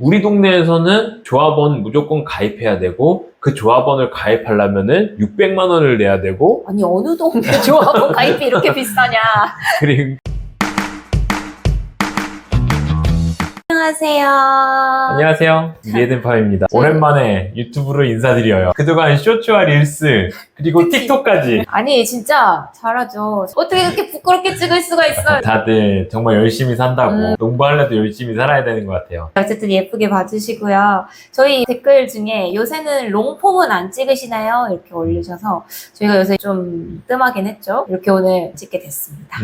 우리 동네에서는 조합원 무조건 가입해야 되고 그 조합원을 가입하려면은 600만 원을 내야 되고 아니 어느 동네 조합원 가입비 이렇게 비싸냐? 그리고 안녕하세요. 안녕하세요 이에덴팜입니다 오랜만에 유튜브로 인사드려요 그동안 쇼츠와 릴스 그리고 그치. 틱톡까지 아니 진짜 잘하죠. 어떻게 그렇게 부끄럽게 찍을 수가 있어요? 다들 정말 열심히 산다고 음. 농부할래도 열심히 살아야 되는 것 같아요 어쨌든 예쁘게 봐주시고요. 저희 댓글 중에 요새는 롱폼은 안 찍으시나요? 이렇게 올리셔서 저희가 요새 좀 뜸하긴 했죠. 이렇게 오늘 찍게 됐습니다.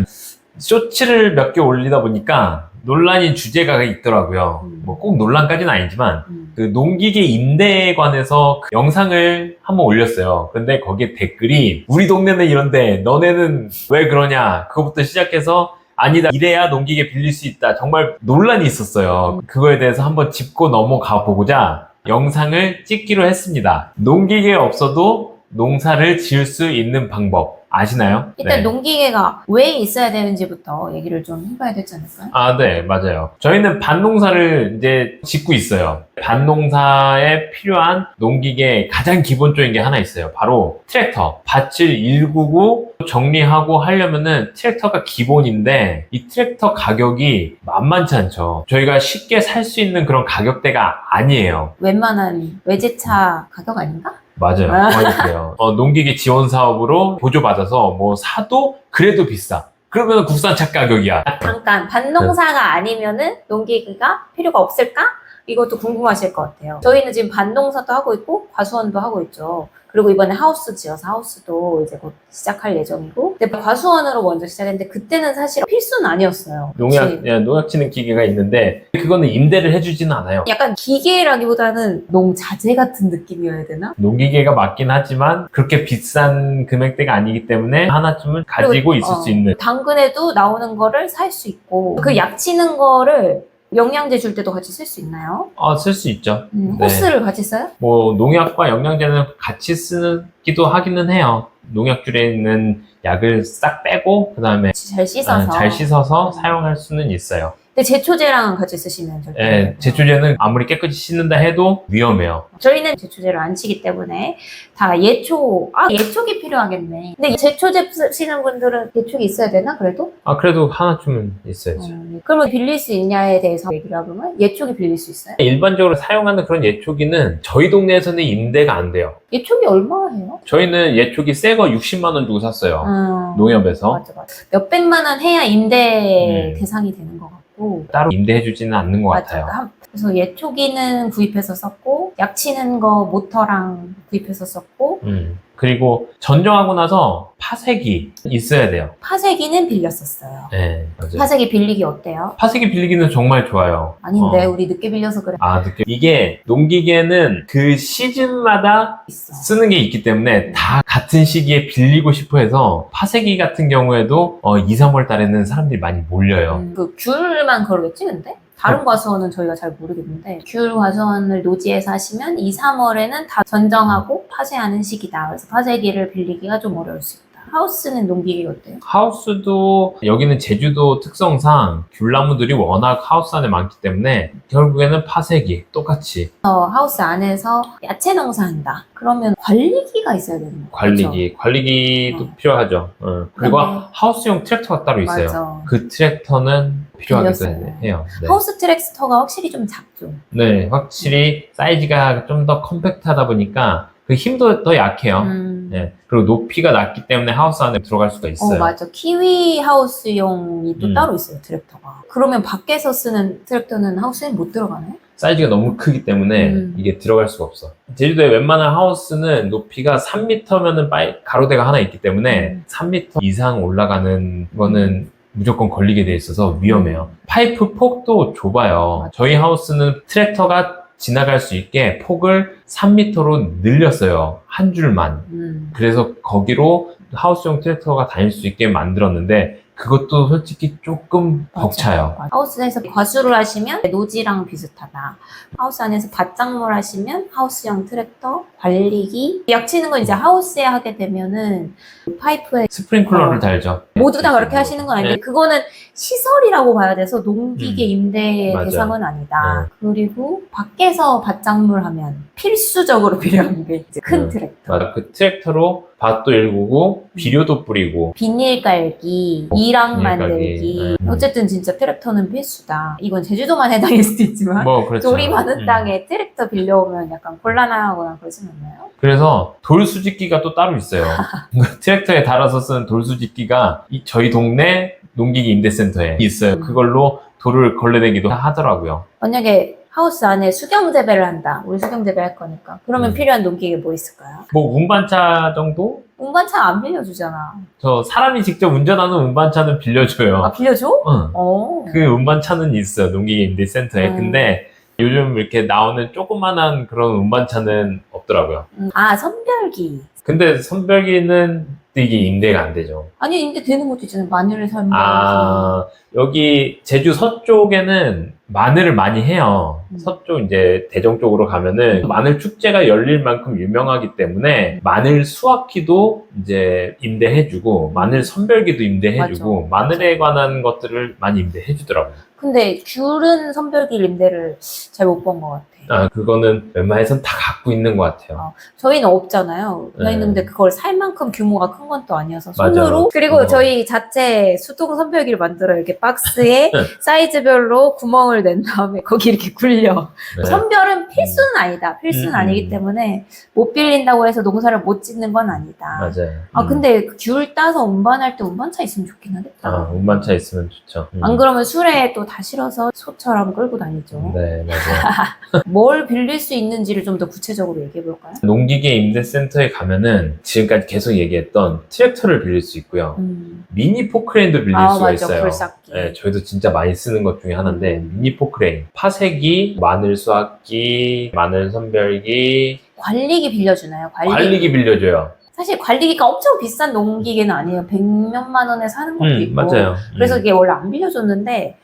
쇼츠를 몇 개 올리다 보니까 논란인 주제가 있더라고요 음. 뭐꼭 논란까지는 아니지만 음. 그 농기계 임대에 관해서 그 영상을 한번 올렸어요. 근데 거기에 댓글이 우리 동네는 이런데 너네는 왜 그러냐 그거부터 시작해서 아니다 이래야 농기계 빌릴 수 있다 정말 논란이 있었어요. 그거에 대해서 한번 짚고 넘어가 보고자 영상을 찍기로 했습니다. 농기계 없어도 농사를 지을 수 있는 방법 아시나요? 일단 네. 농기계가 왜 있어야 되는지부터 얘기를 좀 해봐야 되지 않을까요? 아, 네, 맞아요. 저희는 밭농사를 이제 짓고 있어요. 밭농사에 필요한 농기계 가장 기본적인 게 하나 있어요. 바로 트랙터. 밭을 일구고 정리하고 하려면은 트랙터가 기본인데 이 트랙터 가격이 만만치 않죠. 저희가 쉽게 살 수 있는 그런 가격대가 아니에요. 웬만한 외제차 가격 아닌가? 맞아요. 아. 그래요. 어, 농기계 지원 사업으로 보조받아서 뭐 사도 그래도 비싸. 그러면 국산차 가격이야. 잠깐 반농사가 아니면은 농기계가 필요가 없을까? 이것도 궁금하실 것 같아요. 저희는 지금 반농사도 하고 있고 과수원도 하고 있죠. 그리고 이번에 하우스 지어서 하우스도 이제 곧 시작할 예정이고. 근데 과수원으로 먼저 시작했는데 그때는 사실 필수는 아니었어요. 농약? 예, 농약 치는 기계가 있는데 그거는 임대를 해주지는 않아요. 약간 기계라기보다는 농자재 같은 느낌이어야 되나? 농기계가 맞긴 하지만 그렇게 비싼 금액대가 아니기 때문에 하나쯤은 가지고 그리고, 있을 어, 수 있는 당근에도 나오는 거를 살 수 있고 그 약 치는 거를 영양제 줄 때도 같이 쓸 수 있나요? 아, 쓸 수 있죠. 음, 네. 호스를 같이 써요? 뭐 농약과 영양제는 같이 쓰기도 하기는 해요. 농약줄에 있는 약을 싹 빼고 그다음에 잘 씻어서. 잘 씻어서 음. 사용할 수는 있어요. 근데 제초제랑 같이 쓰시면 절대. 안 예, 돼요. 제초제는 아무리 깨끗이 씻는다 해도 위험해요. 저희는 제초제를 안 치기 때문에 다 예초, 아, 예촉이 필요하겠네. 근데 제초제 쓰시는 분들은 예촉이 있어야 되나, 그래도? 아 그래도 하나쯤은 있어야죠. 음, 그러면 빌릴 수 있냐에 대해서 얘기를 하면 예촉이 빌릴 수 있어요? 일반적으로 사용하는 그런 예초기는 저희 동네에서는 임대가 안 돼요. 예촉이 얼마 해요? 저희는 예초기 새 거 60만 원 주고 샀어요. 음, 농협에서 맞아, 맞아. 몇 백만 원 해야 임대 음. 대상이 되는 것같 고. 따로 임대해주지는 않는 것 맞아. 같아요. 한- 그래서 예초기는 구입해서 썼고, 약 치는 거 모터랑 구입해서 썼고, 음. 그리고 전정하고 나서 파쇄기 있어야 돼요. 파쇄기는 빌렸었어요. 네, 맞아요. 파쇄기 빌리기 어때요? 파쇄기 빌리기는 정말 좋아요. 아닌데, 어. 우리 늦게 빌려서 그래. 아, 느껴. 이게 농기계는 그 시즌마다 있어. 쓰는 게 있기 때문에 다 같은 시기에 빌리고 싶어 해서 파쇄기 같은 경우에도 어, 2, 3월 달에는 사람들이 많이 몰려요. 음, 그 귤만 그러겠지, 근데? 다른 과수원은 저희가 잘 모르겠는데, 귤 과수원을 노지에서 하시면 2, 3월에는 다 전정하고 파쇄하는 시기다. 그래서 파쇄기를 빌리기가 좀 어려울 수 있다. 하우스는 농기계 어때요? 하우스도 여기는 제주도 특성상 귤나무들이 워낙 하우스 안에 많기 때문에 결국에는 파쇄기 똑같이 어, 하우스 안에서 야채 농사한다. 그러면 관리기가 있어야 되는 거죠. 관리기 관리기도 어. 필요하죠. 어. 그리고 그다음에- 하우스용 트랙터가 따로 있어요. 맞아. 그 트랙터는 필요하기도 빌렸어요. 해요. 네. 하우스 트랙스터가 확실히 좀 작죠. 네, 확실히 사이즈가 좀 더 컴팩트하다 보니까 그 힘도 더 약해요. 음. 네. 그리고 높이가 낮기 때문에 하우스 안에 들어갈 수가 어, 있어요. 맞아. 키위 하우스용이 또 음. 따로 있어요, 트랙터가. 그러면 밖에서 쓰는 트랙터는 하우스에 못 들어가나요? 사이즈가 너무 크기 때문에 음. 이게 들어갈 수가 없어. 제주도에 웬만한 하우스는 높이가 3m면은 가로대가 하나 있기 때문에 음. 3m 이상 올라가는 거는 무조건 걸리게 돼 있어서 위험해요. 파이프 폭도 좁아요. 저희 하우스는 트랙터가 지나갈 수 있게 폭을 3m로 늘렸어요. 한 줄만. 음. 그래서 거기로 하우스용 트랙터가 다닐 수 있게 만들었는데 그것도 솔직히 조금 벅차요. 맞아요. 하우스 에서 과수를 하시면 노지랑 비슷하다. 하우스 안에서 밭작물 하시면 하우스형 트랙터, 관리기. 약치는 건 이제 하우스에 하게 되면은 파이프에 스프링클러를 어. 달죠. 모두 다 그렇게 하시는 건 아닌데 네. 그거는 시설이라고 봐야 돼서 농기계 음. 임대의 맞아요. 네. 대상은 아니다. 그리고 밖에서 밭작물 하면 필수적으로 필요한 게 이제 큰 음. 트랙터. 맞아. 그 트랙터로 밭도 일구고 비료도 뿌리고 비닐 깔기, 이랑 비닐 만들기. 음. 어쨌든 진짜 트랙터는 필수다. 이건 제주도만 해당일 수도 있지만 뭐 그렇죠. 돌이 많은 음. 땅에 트랙터 빌려오면 약간 곤란하거나 그러진 않나요? 그래서 돌 수집기가 또 따로 있어요. 그 트랙터에 달아서 쓰는 돌 수집기가 이- 저희 동네 농기계 임대센터에 있어요. 음. 그걸로 돌을 걸레대기도 하더라고요. 만약에 하우스 안에 수경 재배를 한다. 우리 수경 재배 할 거니까. 그러면 음. 필요한 농기계 뭐 있을까요? 뭐 운반차 정도? 운반차 안 빌려주잖아. 저 사람이 직접 운전하는 운반차는 빌려줘요. 아 빌려줘? 응. 어. 그 운반차는 있어요. 농기계 임대센터에. 음. 근데 요즘 이렇게 나오는 조그만한 그런 운반차는 없더라고요. 음. 아 선별기. 근데 선별기는 이게 임대가 안 되죠. 아니 근데 되는 것도 있잖아요. 마늘 선별기. 아, 여기 제주 서쪽에는 마늘을 많이 해요. 음. 서쪽 이제 대정 쪽으로 가면은 마늘 축제가 열릴 만큼 유명하기 때문에 마늘 수확기도 이제 임대해주고 마늘 선별기도 임대해주고. 마늘에 관한 것들을 많이 임대해주더라고요. 근데 귤은 선별기 임대를 잘 못 본 것 같아. 아, 그거는 웬만해선 다 갖고 있는 것 같아요. 어. 저희는 없잖아요. 저희는 네. 근데 그걸 살 만큼 규모가 큰 건 또 아니어서 맞아요. 손으로 그리고 어. 저희 자체 수동 선별기를 만들어 이렇게 박스에 사이즈별로 구멍을 낸 다음에 거기 이렇게 굴려. 네. 선별은 필수는 아니다. 필수는 음, 아니기 음. 때문에 못 빌린다고 해서 농사를 못 짓는 건 아니다. 맞아요. 아 음. 근데 귤 따서 운반할 때 운반차 있으면 좋긴 하겠다. 아, 운반차 있으면 좋죠. 음. 안 그러면 술에 또 다 실어서 소처럼 끌고 다니죠. 네, 맞아요. 뭘 빌릴 수 있는지를 좀 더 구체적으로 얘기해 볼까요? 농기계 임대센터에 가면은 지금까지 계속 얘기했던 트랙터를 빌릴 수 있고요. 음. 미니 포크레인도 빌릴 아 수가 맞아 있어요. 굴삭기. 네, 저희도 진짜 많이 쓰는 것 중에 하나인데 음. 미니 포크레인, 파쇄기, 마늘 수확기, 마늘 선별기, 관리기 빌려주나요? 관리기. 관리기 빌려줘요. 사실 관리기가 엄청 비싼 농기계는 아니에요. 백몇만 원에 사는 것도 음, 있고. 맞아요. 그래서 음. 이게 원래 안 빌려줬는데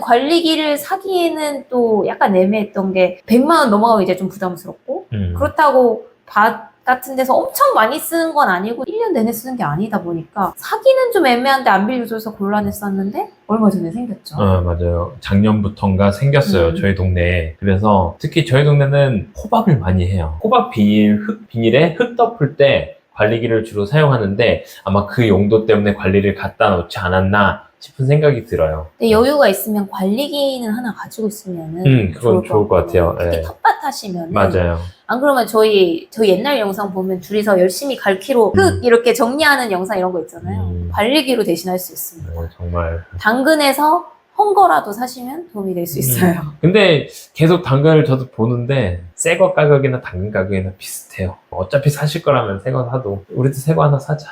관리기를 사기에는 또 약간 애매했던 게 100만 원 넘어가면 이제 좀 부담스럽고 음. 그렇다고 밭 같은 데서 엄청 많이 쓰는 건 아니고 1년 내내 쓰는 게 아니다 보니까 사기는 좀 애매한데 안 빌려줘서 곤란했었는데 얼마 전에 생겼죠. 어, 맞아요. 작년부터인가 생겼어요. 음. 저희 동네에. 그래서 특히 저희 동네는 호박을 많이 해요. 호박 비닐, 흙 비닐에 흙 덮을 때 관리기를 주로 사용하는데 아마 그 용도 때문에 관리를 갖다 놓지 않았나 싶은 생각이 들어요. 근데 여유가 있으면 관리기는 하나 가지고 있으면은 음, 그건 좋을 것 같아요. 특히 예. 텃밭 하시면 맞아요. 안 그러면 저희 저희 옛날 영상 보면 둘이서 열심히 갈키로 흙 음. 이렇게 정리하는 영상 이런 거 있잖아요. 음. 관리기로 대신할 수 있습니다. 네, 정말. 당근에서 헝거라도 사시면 도움이 될수 음. 있어요. 근데 계속 당근을 저도 보는데 새 거 가격이나 당근 가격이나 비슷해요. 어차피 사실 거라면 새 거 사도 우리도 새 거 하나 사자.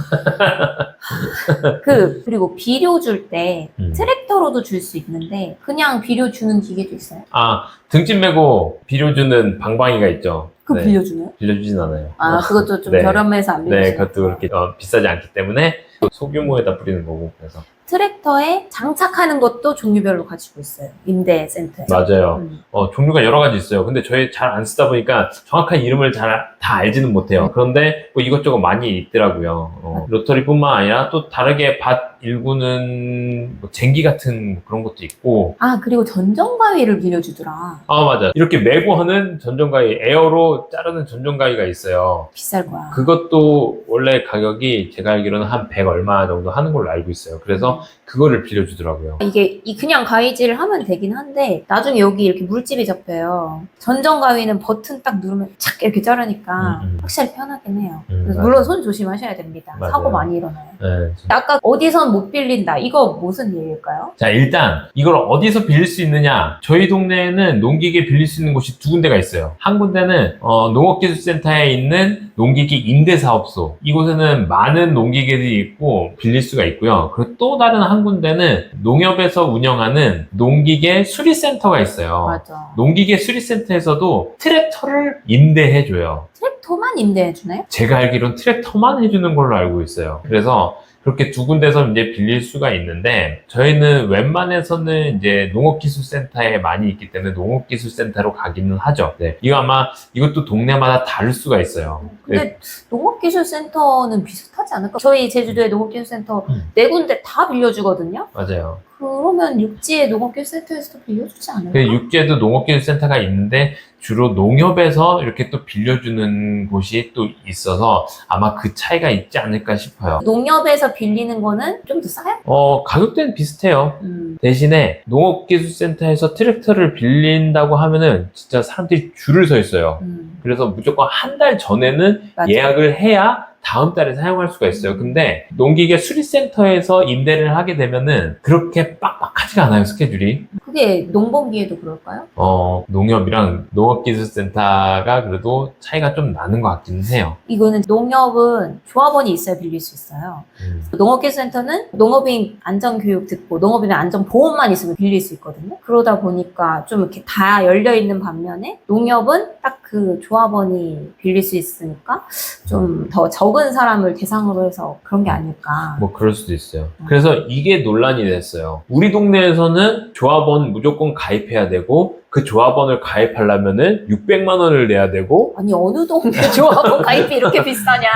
그 그리고 비료 줄 때 음. 트랙터로도 줄 수 있는데 그냥 비료 주는 기계도 있어요. 아 등짐 메고 비료 주는 방방이가 있죠. 그 네, 빌려주나요? 빌려주진 않아요. 아 그것도 좀 네. 저렴해서 안 빌려주나요? 네, 그것도 그렇게 어, 비싸지 않기 때문에 소규모에다 뿌리는 거고 그래서 트랙터에 장착하는 것도 종류별로 가지고 있어요. 임대 센터에. 맞아요. 음. 어, 종류가 여러 가지 있어요. 근데 저희 잘 안 쓰다 보니까 정확한 이름을 잘 다 알지는 음. 못해요. 그런데 뭐 이것저것 많이 있더라고요. 어, 로터리뿐만 아니라 또 다르게 밭 일구는 뭐 쟁기 같은 그런 것도 있고 아 그리고 전정가위를 빌려주더라. 아 맞아 이렇게 메고 하는 전정가위 에어로 자르는 전정가위가 있어요. 비쌀 거야. 그것도 원래 가격이 제가 알기로는 한 100 얼마 정도 하는 걸로 알고 있어요. 그래서 그거를 빌려주더라고요. 이게 이 그냥 가위질을 하면 되긴 한데 나중에 여기 이렇게 물집이 잡혀요. 전정 가위는 버튼 딱 누르면 착 이렇게 자르니까 음, 음. 확실히 편하긴 해요. 음, 그래서. 물론 손 조심하셔야 됩니다. 맞아요. 사고 많이 일어나요. 네, 아까 어디선 못 빌린다. 이거 무슨 얘기일까요? 자, 일단 이걸 어디서 빌릴 수 있느냐? 저희 동네에는 농기계 빌릴 수 있는 곳이 두 군데가 있어요. 한 군데는 어, 농업기술센터에 있는 농기계 임대사업소. 이곳에는 많은 농기계들이 있고 빌릴 수가 있고요. 그리고 또 다른 한한 군데는 농협에서 운영하는 농기계 수리센터가 있어요. 맞아. 농기계 수리센터에서도 트랙터를 임대해줘요. 트랙터만 임대해주나요? 제가 알기로는 트랙터만 해주는 걸로 알고 있어요. 그래서 그렇게 두 군데서 이제 빌릴 수가 있는데 저희는 웬만해서는 이제 농업기술센터에 많이 있기 때문에 농업기술센터로 가기는 하죠. 네. 이거 아마 이것도 동네마다 다를 수가 있어요. 근데 농업기술센터는 비슷하지 않을까? 저희 제주도에 농업기술센터 음. 네 군데 다 빌려주거든요. 맞아요. 그러면 육지에 농업기술센터에서도 빌려주지 않을까? 그 육지에도 농업기술센터가 있는데 주로 농협에서 이렇게 또 빌려주는 곳이 또 있어서 아마 그 차이가 있지 않을까 싶어요. 농협에서 빌리는 거는 좀 더 싸요? 어, 가격대는 비슷해요. 음. 대신에 농업기술센터에서 트랙터를 빌린다고 하면은 진짜 사람들이 줄을 서 있어요. 음. 그래서 무조건 한 달 전에는 맞아. 예약을 해야 다음 달에 사용할 수가 있어요. 근데 농기계 수리센터에서 임대를 하게 되면은 그렇게 빡빡하지가 않아요, 스케줄이. 그게 농번기에도 그럴까요? 어, 농협이랑 농업기술센터가 그래도 차이가 좀 나는 것 같기는 해요. 이거는 농협은 조합원이 있어야 빌릴 수 있어요. 음. 농업기술센터는 농업인 안전교육 듣고 농업인의 안전보험만 있으면 빌릴 수 있거든요. 그러다 보니까 좀 이렇게 다 열려있는 반면에 농협은 딱 그 조합원이 빌릴 수 있으니까 좀 더 적은 사람을 대상으로 해서 그런 게 아닐까. 뭐 그럴 수도 있어요. 그래서 이게 논란이 됐어요. 우리 동네에서는 조합원 무조건 가입해야 되고 그 조합원을 가입하려면은 600만 원을 내야 되고 아니 어느 동네 조합원 가입비 이렇게 비싸냐.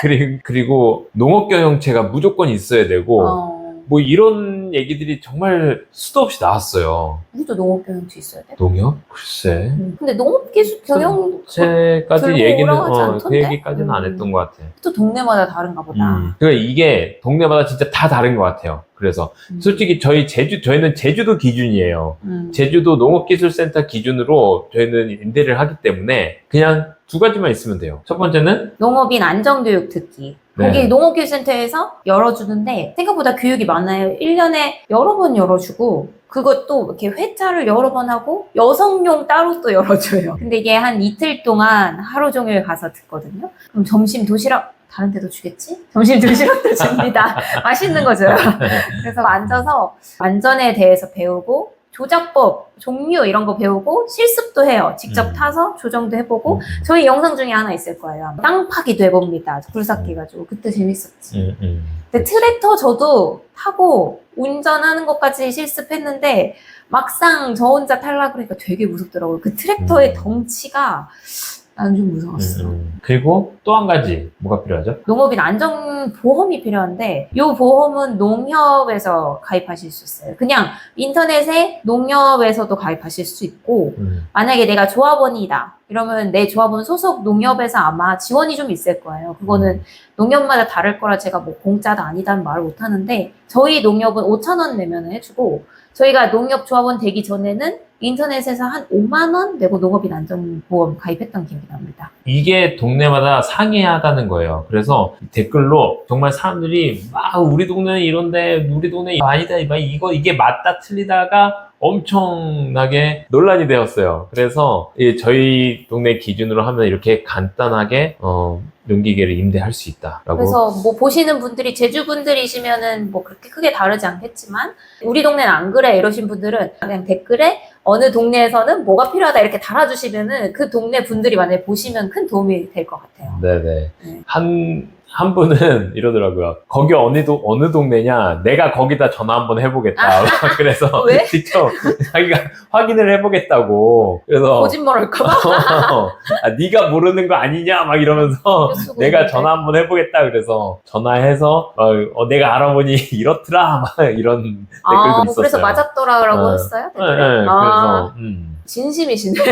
그리고, 그리고 농업경영체가 무조건 있어야 되고 어, 뭐 이런 얘기들이 정말 수도 없이 나왔어요. 우리도 농업 경영체 있어야 돼. 농협? 글쎄. 음. 근데 농업 기술 경영 제까지 들고 얘기는 오라고 하지 어, 그 않던데? 얘기까지는 안 음. 했던 것 같아. 또 동네마다 다른가 보다. 음. 그러니까 이게 동네마다 진짜 다 다른 것 같아요. 그래서 음. 솔직히 저희 제주 저희는 제주도 기준이에요. 음. 제주도 농업기술센터 기준으로 저희는 임대를 하기 때문에 그냥 두 가지만 있으면 돼요. 첫 번째는 농업인 안전교육 듣기. 네. 거기 농업기술센터에서 열어주는데 생각보다 교육이 많아요. 1년에 여러 번 열어주고 그것도 이렇게 회차를 여러 번 하고 여성용 따로 또 열어줘요. 근데 이게 한 이틀 동안 하루 종일 가서 듣거든요. 그럼 점심 도시락 다른 데도 주겠지? 점심 도시락도 줍니다. 맛있는 거 줘요. 그래서 앉아서 안전에 대해서 배우고 조작법, 종류 이런 거 배우고 실습도 해요. 직접 음. 타서 조정도 해보고 음, 저희 영상 중에 하나 있을 거예요. 땅 파기도 해봅니다. 굴삭기 가지고 그때 재밌었지. 음, 음. 근데 트랙터 저도 타고 운전하는 것까지 실습했는데 막상 저 혼자 탈라 그러니까 되게 무섭더라고요. 그 트랙터의 음. 덩치가 난좀 음, 무서웠어. 음. 그리고 또 한 가지 뭐가 필요하죠? 농업인 안전보험이 필요한데 이 보험은 농협에서 가입하실 수 있어요. 그냥 인터넷에 농협에서도 가입하실 수 있고 음, 만약에 내가 조합원이다 이러면 내 조합원 소속 농협에서 아마 지원이 좀 있을 거예요. 그거는 농협마다 다를 거라 제가 뭐 공짜다 아니다는 말을 못 하는데 저희 농협은 5천 원 내면 해주고 저희가 농협 조합원 되기 전에는 인터넷에서 한 5만 원 내고 농업인 안전보험 가입했던 기억이 납니다. 이게 동네마다 상이하다는 거예요. 그래서 댓글로 정말 사람들이 막 우리 동네는 이런데 우리 동네 아니다 막 이거 이게 맞다 틀리다가 엄청나게 논란이 되었어요. 그래서 이 저희 동네 기준으로 하면 이렇게 간단하게 어, 용기계를 임대할 수 있다라고. 그래서 뭐 보시는 분들이 제주 분들이시면은 뭐 그렇게 크게 다르지 않겠지만 우리 동네는 안 그래 이러신 분들은 그냥 댓글에 어느 동네에서는 뭐가 필요하다 이렇게 달아주시면은 그 동네 분들이 만약에 보시면 큰 도움이 될 것 같아요. 네네. 네. 한, 한 분은 이러더라고요. 거기 어느, 도, 어느 동네냐? 내가 거기다 전화 한번 해보겠다. 그래서 아. 왜? 직접 자기가 확인을 해보겠다고. 그래서 거짓말할까봐 아, 네가 모르는 거 아니냐? 막 이러면서 내가. 전화 한번 해보겠다. 그래서 전화해서 어, 어, 내가 알아보니 이렇더라. 막 이런 댓글도 아, 뭐 있었어요. 그래서 맞았더라라고 어. 했어요? 네? 네, 아, 그래서 음. 진심이시네요.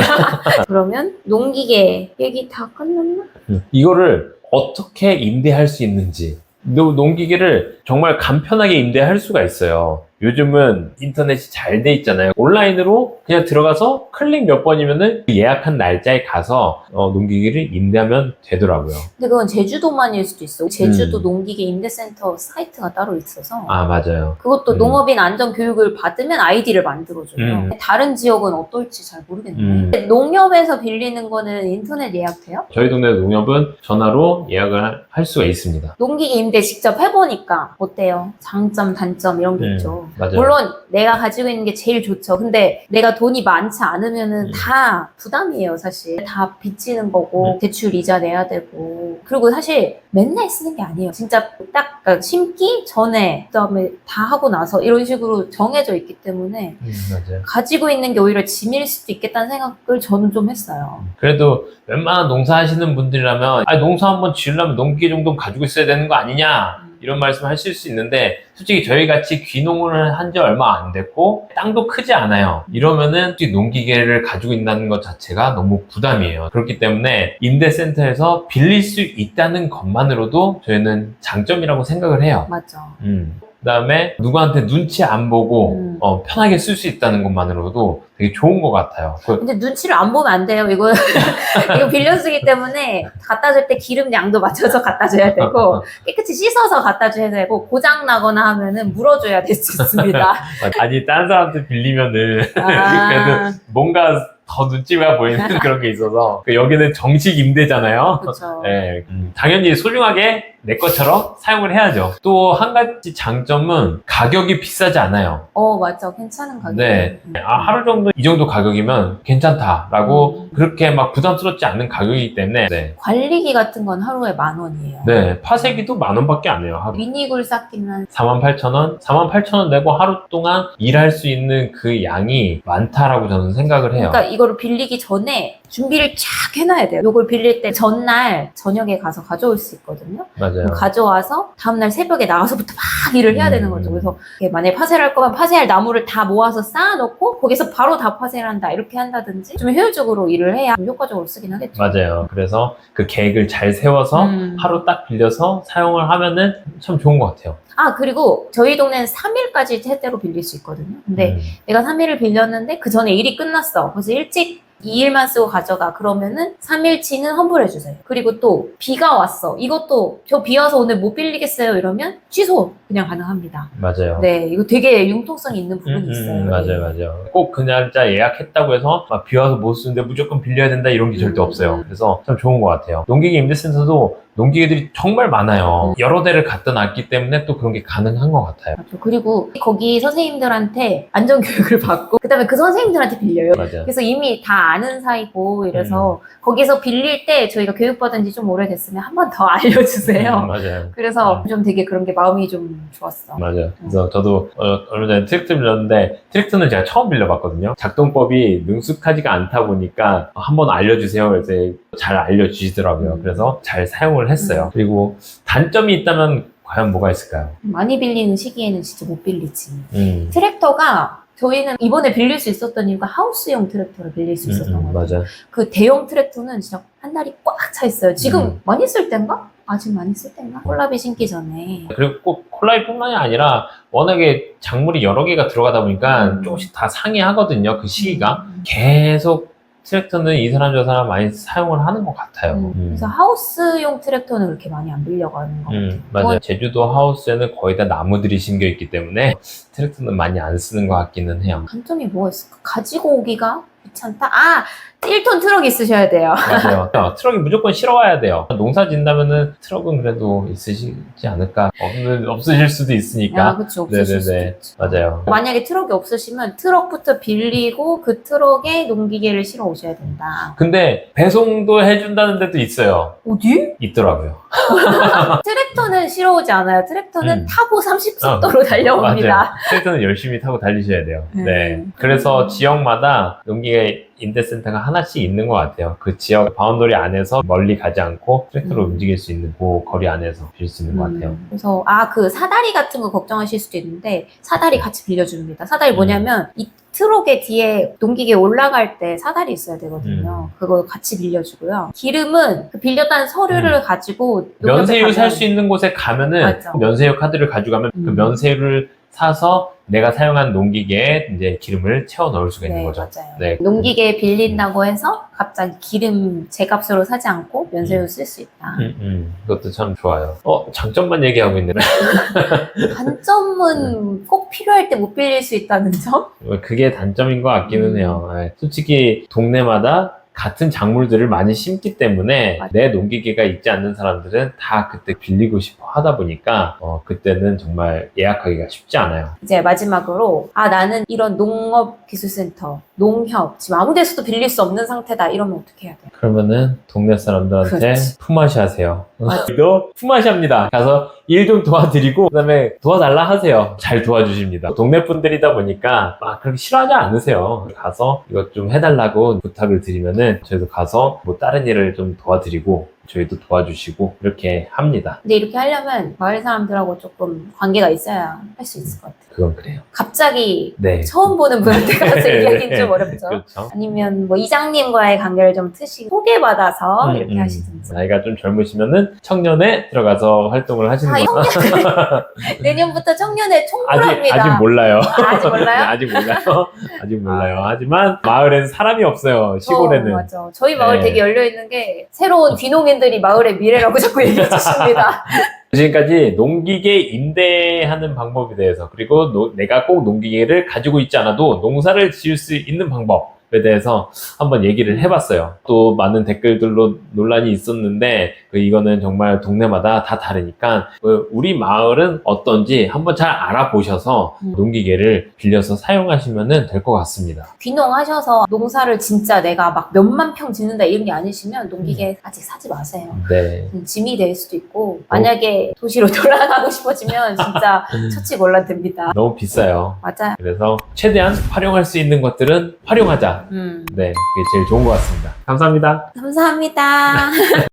그러면 농기계 얘기 다 끝났나? 음. 이거를 어떻게 임대할 수 있는지 노- 농기계를 정말 간편하게 임대할 수가 있어요. 요즘은 인터넷이 잘 돼 있잖아요. 온라인으로 그냥 들어가서 클릭 몇 번이면은 예약한 날짜에 가서 어, 농기계를 임대하면 되더라고요. 근데 그건 제주도만일 수도 있어. 제주도 음. 농기계 임대센터 사이트가 따로 있어서 아 맞아요. 그것도 음. 농업인 안전 교육을 받으면 아이디를 만들어줘요. 음. 다른 지역은 어떨지 잘 모르겠네요. 음. 농협에서 빌리는 거는 인터넷 예약돼요? 저희 동네 농협은 전화로 예약을 할 수가 있습니다. 농기계 임대 직접 해보니까 어때요? 장점, 단점 이런 게 음, 있죠. 맞아요. 물론 내가 가지고 있는 게 제일 좋죠. 근데 내가 돈이 많지 않으면은 음. 다 부담이에요, 사실. 다 빚지는 거고 음. 대출 이자 내야 되고 그리고 사실 맨날 쓰는 게 아니에요. 진짜 딱 그러니까 심기 전에 그다음에 다 하고 나서 이런 식으로 정해져 있기 때문에 음, 맞아요. 가지고 있는 게 오히려 짐일 수도 있겠다는 생각을 저는 좀 했어요. 그래도 웬만한 농사 하시는 분들이라면 아, 농사 한번 지으려면 농기계 정도는 가지고 있어야 되는 거 아니냐 음. 이런 말씀 하실 수 있는데 솔직히 저희 같이 귀농을 한 지 얼마 안 됐고 땅도 크지 않아요 이러면은 농기계를 가지고 있다는 것 자체가 너무 부담이에요 그렇기 때문에 임대센터에서 빌릴 수 있다는 것만으로도 저희는 장점이라고 생각을 해요 맞죠. 음. 그다음에 누구한테 눈치 안 보고 음. 어, 편하게 쓸 수 있다는 것만으로도 되게 좋은 것 같아요 그- 근데 눈치를 안 보면 안 돼요. 이거 이거 빌려 쓰기 때문에 갖다 줄 때 기름 양도 맞춰서 갖다 줘야 되고 깨끗이 씻어서 갖다 줘야 되고 고장 나거나 하면은 물어줘야 될 수 있습니다. 아니 딴 사람한테 빌리면은 아, 뭔가 더 눈치가 보이는 그런 게 있어서 그 여기는 정식 임대잖아요. 그렇죠. 네, 음, 당연히 소중하게 내 것처럼 사용을 해야죠. 또 한 가지 장점은 가격이 비싸지 않아요. 어 맞죠. 괜찮은 가격. 네. 아, 하루 정도 이 정도 가격이면 괜찮다라고 음. 그렇게 막 부담스럽지 않는 가격이기 때문에 네, 관리기 같은 건 하루에 만 원이에요. 네, 파쇄기도 만 원밖에 안 해요. 하루. 미니굴 쌓기는 48,000원? 48,000원 내고 하루 동안 일할 수 있는 그 양이 많다라고 저는 생각을 해요. 그러니까 이거를 빌리기 전에 준비를 쫙 해놔야 돼요. 이걸 빌릴 때 전날 저녁에 가서 가져올 수 있거든요. 맞아요. 가져와서 다음날 새벽에 나가서부터 막 일을 해야 음. 되는 거죠. 그래서 이게 만약에 파쇄를 할 거면 파쇄할 나무를 다 모아서 쌓아놓고 거기서 바로 다 파쇄를 한다 이렇게 한다든지 좀 효율적으로 일을 해야 좀 효과적으로 쓰긴 하겠죠. 맞아요. 그래서 그 계획을 잘 세워서 음. 하루 딱 빌려서 사용을 하면은 참 좋은 것 같아요. 아 그리고 저희 동네는 3일까지 때때로 빌릴 수 있거든요. 근데 음. 내가 3일을 빌렸는데 그 전에 일이 끝났어. 그래서 일찍 2일만 쓰고 가져가. 그러면은 3일치는 환불해주세요. 그리고 또 비가 왔어. 이것도 저 비 와서 오늘 못 빌리겠어요. 이러면 취소 그냥 가능합니다. 맞아요. 네, 이거 되게 융통성이 있는 부분이 음, 음, 있어요. 음, 맞아요, 네. 맞아요. 꼭그 날짜 예약했다고 해서 막 비 와서 못 쓰는데 무조건 빌려야 된다 이런 게 절대 음, 없어요. 음. 그래서 참 좋은 것 같아요. 농기계 임대센터도 농기계들이 정말 많아요. 음. 여러 대를 갖다 놨기 때문에 또 그런 게 가능한 것 같아요. 맞죠. 그리고 거기 선생님들한테 안전 교육을 받고 그다음에 그 선생님들한테 빌려요. 맞아요. 그래서 이미 다 아는 사이고 이래서 음. 거기서 빌릴 때 저희가 교육받은 지 좀 오래됐으면 한 번 더 알려주세요. 음, 맞아요. 그래서 좀 되게 그런 게 마음이 좀 좋았어. 맞아요. 그래서 저도 어, 얼마 전에 트랙터 빌렸는데 트랙터는 제가 처음 빌려봤거든요. 작동법이 능숙하지가 않다 보니까 한번 알려주세요. 그래서 잘 알려주시더라고요. 음. 그래서 잘 사용을 했어요. 그리고 단점이 있다면 과연 뭐가 있을까요? 많이 빌리는 시기에는 진짜 못 빌리지. 음, 트랙터가 저희는 이번에 빌릴 수 있었던 이유가 하우스용 트랙터를 빌릴 수 있었던 음, 음, 거예요. 맞아요. 그 대형 트랙터는 진짜 한 달이 꽉 차 있어요. 지금 음. 많이 쓸 때인가? 아직 많이 쓸 때인가? 콜라비 신기 전에. 그리고 꼭 콜라이뿐만이 아니라 워낙에 작물이 여러 개가 들어가다 보니까 음. 조금씩 다 상이하거든요. 그 시기가. 음. 계속 트랙터는 이 사람 저 사람 많이 사용을 하는 것 같아요. 음, 음. 그래서 하우스용 트랙터는 그렇게 많이 안 빌려가는 것 같아요. 음, 맞아요. 제주도 하우스에는 거의 다 나무들이 심겨 있기 때문에 트랙터는 많이 안 쓰는 것 같기는 해요. 단점이 뭐가 있을까? 가지고 오기가 귀찮다? 아! 1톤 트럭 있으셔야 돼요. 맞아요. 어, 트럭이 무조건 실어와야 돼요. 농사 짓다면은 트럭은 그래도 있으시지 않을까? 없는, 없으실 수도 아, 있으니까. 그쵸. 없으실 수도 네네네. 있죠. 맞아요. 만약에 트럭이 없으시면 트럭부터 빌리고 그 트럭에 농기계를 실어 오셔야 된다. 근데 배송도 해준다는 데도 있어요. 어디? 있더라고요. 트랙터는 실어 오지 않아요. 트랙터는 음. 타고 30속도로 달려옵니다. 맞아요. 트랙터는 열심히 타고 달리셔야 돼요. 음. 네. 그래서 지역마다 농기계 임대센터가 하나씩 있는 것 같아요. 그 지역 바운더리 안에서 멀리 가지 않고 트랙터로 음. 움직일 수 있는 그 거리 안에서 빌릴 수 있는 것 같아요. 음, 그래서 아 그 사다리 같은 거 걱정하실 수도 있는데 사다리 같이 빌려줍니다. 사다리 음. 뭐냐면 이 트럭에 뒤에 농기계 올라갈 때 사다리 있어야 되거든요. 음. 그거 같이 빌려주고요. 기름은 그 빌렸다는 서류를 가지고 농협에 면세유 살 수 있는 곳에 가면은. 면세유 카드를 가져가면 그 음. 면세유를 사서 내가 사용한 농기계에 이제 기름을 채워 넣을 수가 있는 네, 거죠. 맞아요. 네. 농기계 빌린다고 해서 갑자기 기름 제값으로 사지 않고 면세유 쓸수 있다. 음, 음, 그것도 참 좋아요. 어, 장점만 얘기하고 있네. 단점은 꼭 필요할 때 못 빌릴 수 있다는 점? 그게 단점인 것 같기는 음. 해요. 네. 솔직히 동네마다 같은 작물들을 많이 심기 때문에. 내 농기계가 있지 않는 사람들은 다 그때 빌리고 싶어 하다 보니까 어, 그때는 정말 예약하기가 쉽지 않아요. 이제 마지막으로 아 나는 이런 농업 기술센터, 농협 지금 아무 데서도 빌릴 수 없는 상태다 이러면 어떻게 해야 돼요? 그러면은 동네 사람들한테 그렇지. 품앗이 하세요. 맞아. 또 품앗이 합니다. 가서 일 좀 도와드리고 그다음에 도와달라 하세요. 잘 도와주십니다. 동네 분들이다 보니까 막 그렇게 싫어하지 않으세요. 가서 이것 좀 해달라고 부탁을 드리면은 저희도 가서 뭐 다른 일을 좀 도와드리고 저희도 도와주시고 이렇게 합니다. 근데 이렇게 하려면 마을 사람들하고 조금 관계가 있어야 할 수 있을 것 같아요. 그건 그래요. 갑자기 네. 처음 보는 분한테 가서 네, 네. 좀 어렵죠. 그렇죠. 아니면 뭐 이장님과의 관계를 좀 트시고 소개받아서 음, 이렇게 음. 하시든지. 나이가 좀 젊으시면은 청년에 들어가서 활동을 하시는 아, 거 청년 내년부터 청년회 아직 총무랍니다. 아직 몰라요. 아, 아직 몰라요? 아직 몰라요. 아직 몰라요. 하지만 마을엔 사람이 없어요. 시골에는. 어, 맞아. 저희 마을 네. 되게 열려 있는 게 새로운 귀농인 들이 마을의 미래라고 자꾸 얘기해 주십니다. 지금까지 농기계 임대하는 방법에 대해서 그리고 노- 내가 꼭 농기계를 가지고 있지 않아도 농사를 지을 수 있는 방법 에 대해서 한번 얘기를 해봤어요. 또 많은 댓글들로 논란이 있었는데 그 이거는 정말 동네마다 다 다르니까 그 우리 마을은 어떤지 한번 잘 알아보셔서 음. 농기계를 빌려서 사용하시면 될 것 같습니다. 귀농하셔서 농사를 진짜 내가 막 몇만 평 짓는다 이런 게 아니시면 농기계 음. 아직 사지 마세요. 네. 짐이 될 수도 있고 어. 만약에 도시로 돌아가고 싶어지면 진짜 처치곤란 됩니다. 너무 비싸요. 맞아요. 그래서 최대한 활용할 수 있는 것들은 활용하자. 음. 네, 그게 제일 좋은 것 같습니다. 감사합니다. 감사합니다.